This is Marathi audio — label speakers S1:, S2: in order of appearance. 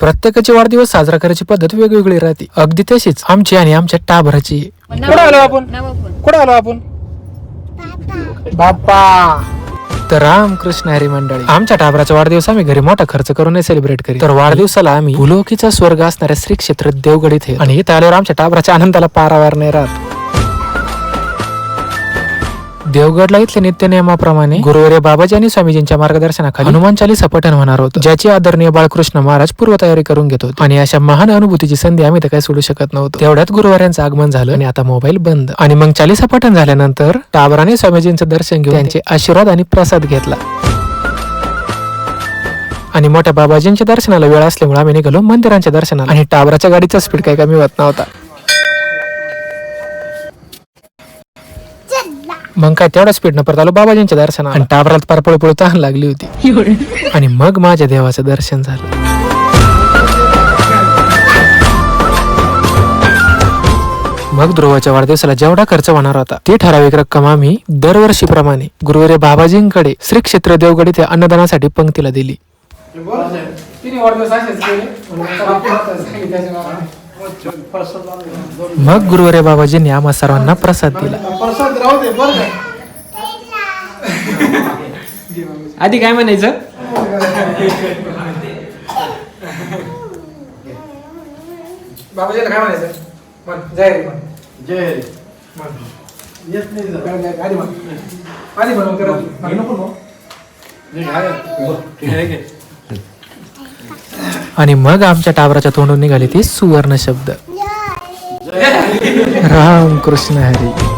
S1: प्रत्येकाची वाढदिवस साजरा करायची पद्धत वेगवेगळी राहते. अगदी तशीच आमची आणि आमच्या टाभराची. कुठं आलो आपण? कुठं आलो आपण? बाप्पा. तर रामकृष्ण हरी मंडळी आमच्या टाबराचा वाढदिवस आम्ही घरी मोठा खर्च करून सेलिब्रेट करी तर वाढदिवसाला आम्ही भूलोकीचा स्वर्ग असणाऱ्या श्री क्षेत्र देवगड इथे आणि इथे आल्यावर आमच्या टाबराच्या आनंदाला पारावार नाही राहत. देवगडला इथल्या नित्य नियमाप्रमाणे गुरुवारी बाबाजी आणि स्वामीजींच्या मार्गदर्शनाखाली हनुमान चालीसा पठण होणार होतं ज्याची आदरणीय बाळकृष्ण महाराज पूर्वतयारी करून घेत होते. आणि अशा महान अनुभूतीची संधी आम्ही तर काही सोडू शकत नव्हतो. तेवढ्यात गुरुवाऱ्यांचं आगमन झालं आणि आता मोबाईल बंद. आणि मग चालीसा पठण झाल्यानंतर टाबराने स्वामीजींचं दर्शन घेऊन त्यांचे आशीर्वाद आणि प्रसाद घेतला. आणि मोठ्या बाबाजींच्या दर्शनाला वेळ असल्यामुळे आम्ही निघालो मंदिरांच्या दर्शनाला. आणि टाबराच्या गाडीचा स्पीड काही कमी होत नव्हता. मग काय तेवढ्या स्पीडनं परत आलो बाबाजींच्या दर्शनाला. आणि टाबरात पार पळपळ तहान लागली होती. आणि मग माझ्या देवाचं दर्शन झालं. मग ध्रुवाच्या वाढदिवसाला जेवढा खर्च होणार होता ती ठराविक रक्कम आम्ही दरवर्षीप्रमाणे गुरुवारी बाबाजींकडे श्री क्षेत्र देवगड इथे अन्नदानासाठी पंक्तीला दिली. मग गुरुवारी बाबाजींनी आम्हा सर्वांना प्रसाद दिला.
S2: प्रसाद राहू दे बरं का?
S3: आधी काय म्हणायचं?
S1: बाबाजीला काय म्हणायचं? म्हण जय
S2: जय हरी. येत नाही.
S1: आधी आधी करा. नको. आणि मग आमच्या टावराच्या तोंडून निघाली ती सुवर्ण शब्द. राम कृष्ण हरी.